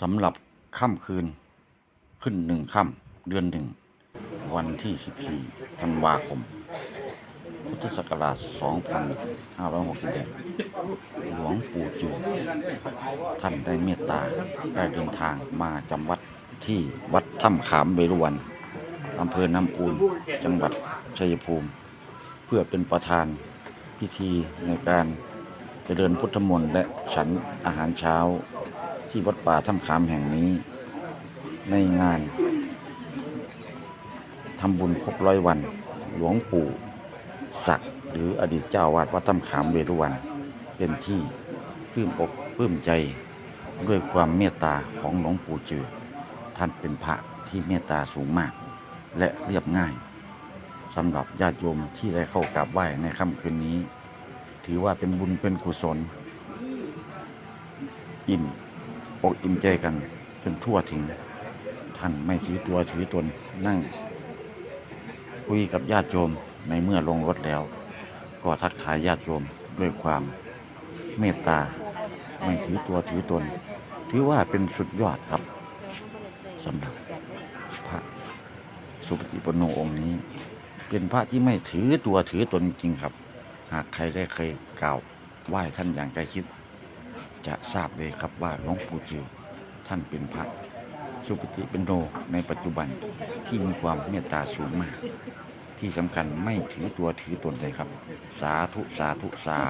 สำหรับค่ำคืน ขึ้นหนึ่งค่ำเดือนหนึ่ง วันที่ 14 ธันวาคม พุทธศักราช 2561 หลวงปู่จูท่านได้เมตตา ได้เดินทางมาจำวัดที่วัดถ้ำขามเวรุวันอำเภอน้ำปูนจังหวัดชัยภูมิ เพื่อเป็นประธานพิธีในการเจริญพุทธมนต์และฉันอาหารเช้า ที่วัดป่าถ้ำขามแห่งนี้ ในงานทำบุญครบร้อยวัน หลวงปู่ศักดิ์หรืออดีตเจ้าวาดวัดถ้ำขามเวรุวัน เป็นที่ปลื้มอกปลื้มใจด้วยความเมตตาของหลวงปู่จือท่านเป็นพระที่เมตตาสูงมาก และเรียบง่ายสำหรับญาติโยมที่ได้เข้ากราบไหว้ในค่ำคืนนี้ ถือว่าเป็นบุญเป็นกุศลอิ่ม อกอิ่มใจกัน จนทั่วถึง ท่านไม่ถือตัวถือตนนั่ง คุยกับญาติโยมในเมื่อลงรถแล้ว ก็ทักทายญาติโยมด้วยความเมตตา ไม่ถือตัวถือตน ถือว่าเป็นสุดยอดครับสำหรับพระสุปฏิปโนองค์นี้ เป็นพระที่ไม่ถือตัวถือตนจริงครับ หากใครได้เคยกล่าวไหว้ท่านอย่างใกล้ชิด จะทราบเลยครับว่าหลวงปู่จิวท่านเป็นพระสุปฏิปโนในปัจจุบันที่มีความเมตตาสูงมาก ที่สำคัญไม่ถือตัวถือตนเลยครับ สาธุสาธุสา